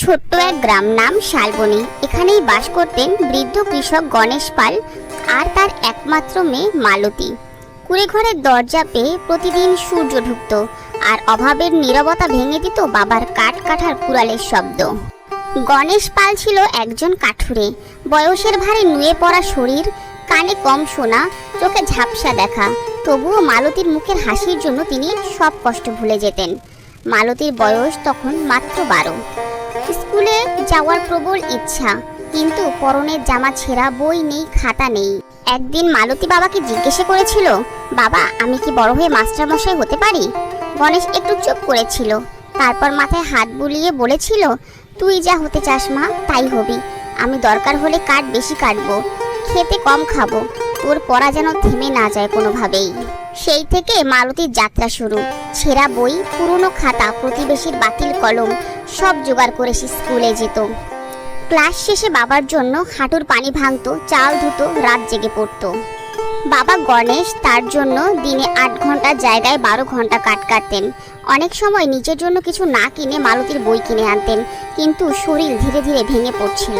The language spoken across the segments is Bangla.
ছোট্ট এক গ্রাম নাম শালবনী। এখানেই বাস করতেন বৃদ্ধ কৃষক গণেশ পাল আর তার একমাত্র মেয়ে মালতী। কুড়ে ঘরের দরজা পেয়ে প্রতিদিন সূর্য ঢুকত আর অভাবের নীরবতা ভেঙে দিত বাবার কাঠ কাঠার কুড়ালের শব্দ। গণেশ পাল ছিল একজন কাঠুরে। বয়সের ভারে নুয়ে পড়া শরীর, কানে কম শোনা, চোখে ঝাপসা দেখা। তবুও মালতীর মুখের হাসির জন্য তিনি সব কষ্ট ভুলে যেতেন। মালতীর বয়স তখন মাত্র বারো। স্কুলে যাওয়ার প্রবল ইচ্ছা, কিন্তু পরনের জামা ছেঁড়া বই নেই, খাতা নেই। একদিন মালতী বাবাকে জিজ্ঞেসে করেছিল, বাবা, আমি কি বড় হয়ে মাস্টার মশাই হতে পারি? গণেশ একটু চুপ করেছিল। তারপর মাথায় হাত বুলিয়ে বলেছিল, তুই যা হতে চাস মা, তাই হবি। আমি দরকার হলে কাঠ বেশি কাটবো। খেতে কম খাব। তোর পড়া যেন থেমে না যায় কোনোভাবেই। সেই থেকে মালতীর যাত্রা শুরু। ছেঁড়া বই, পুরনো খাতা, প্রতিবেশীর বাতিল কলম, সব জোগাড় করে সে স্কুলে যেত। ক্লাস শেষে বাবার জন্য হাঁটুর পানি ভাঙতো, চাল ধুতো, রাত জেগে পড়তো। বাবা গণেশ তার জন্য দিনে আট ঘণ্টার জায়গায় বারো ঘণ্টা কাট কাটতেন। অনেক সময় নিজের জন্য কিছু না কিনে মালতীর বই কিনে আনতেন, কিন্তু শরীর ধীরে ধীরে ভেঙে পড়ছিল।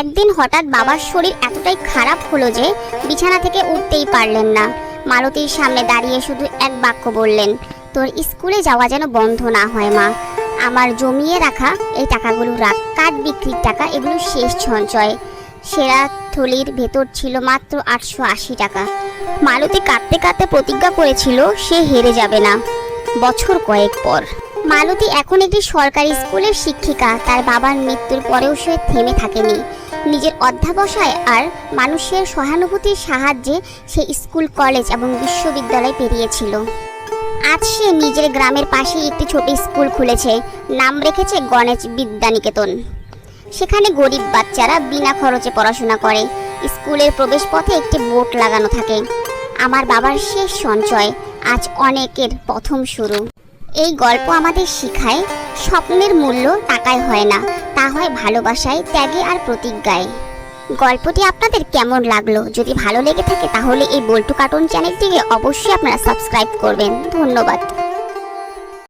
একদিন হঠাৎ বাবার শরীর এতটাই খারাপ হলো যে বিছানা থেকে উঠতেই পারলেন না। মালতীর সামনে দাঁড়িয়ে শুধু এক বাক্য বললেন, তোর স্কুলে যাওয়া যেন বন্ধ না হয় মা। আমার জমিয়ে রাখা এই টাকাগুলো রাখ। কাঠ বিক্রির টাকা, এগুলো শেষ সঞ্চয় সেরা থলির ভেতর ছিল মাত্র আটশো আশি টাকা। মালতী কাঁদতে কাঁদতে প্রতিজ্ঞা করেছিল, সে হেরে যাবে না। বছর কয়েক পর। মালতী এখন একটি সরকারি স্কুলের শিক্ষিকা। তার বাবার মৃত্যুর পরেও সে থেমে থাকেনি। নিজের অধ্যাবসায় আর মানুষের সহানুভূতির সাহায্যে সে স্কুল, কলেজ এবং বিশ্ববিদ্যালয় পেরিয়েছিল। আজ সে নিজের গ্রামের পাশে একটি ছোট স্কুল খুলেছে। নাম রেখেছে গণেশ বিদ্যানিকেতন। সেখানে গরিব বাচ্চারা বিনা খরচে পড়াশোনা করে। স্কুলের প্রবেশ পথে একটি বোর্ড লাগানো থাকে। আমার বাবার শেষ সঞ্চয়। আজ অনেকের প্রথম শুরু। এই গল্প আমাদের শিখায় স্বপ্নের মূল্য টাকায় হয় না, তা হয় ভালোবাসায় ত্যাগে আর প্রতিজ্ঞায়। গল্পটি আপনাদের কেমন লাগল? যদি ভালো লেগে থাকে তাহলে এই বল্টু কার্টুন চ্যানেলটিকে অবশ্যই আপনারা সাবস্ক্রাইব করবেন। ধন্যবাদ।